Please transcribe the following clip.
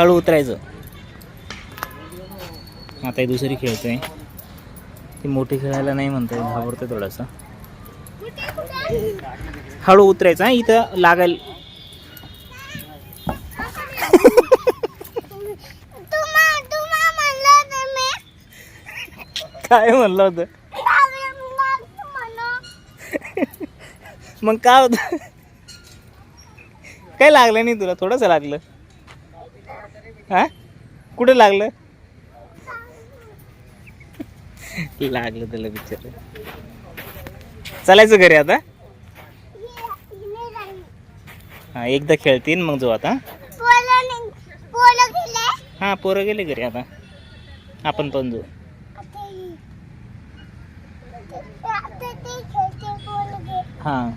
हळू उतरायचं. आता ही दुसरी खेळतोय. ती मोठी खेळायला नाही म्हणतोय घाबरतोय थोडासा. हळू उतरायचं हा इथं लागायला. काय म्हणलं होतं? मग काय होतं? काय लागलं नाही तुला? थोडंसं लागलं. हा? कुठे लागलं? लागलं त्याला बिचार. चालायचं घरी आता. हा एकदा खेळतीन मग जाऊ आता हा? पोरं गेले? घरी आता. आपण पण जाऊ. हां.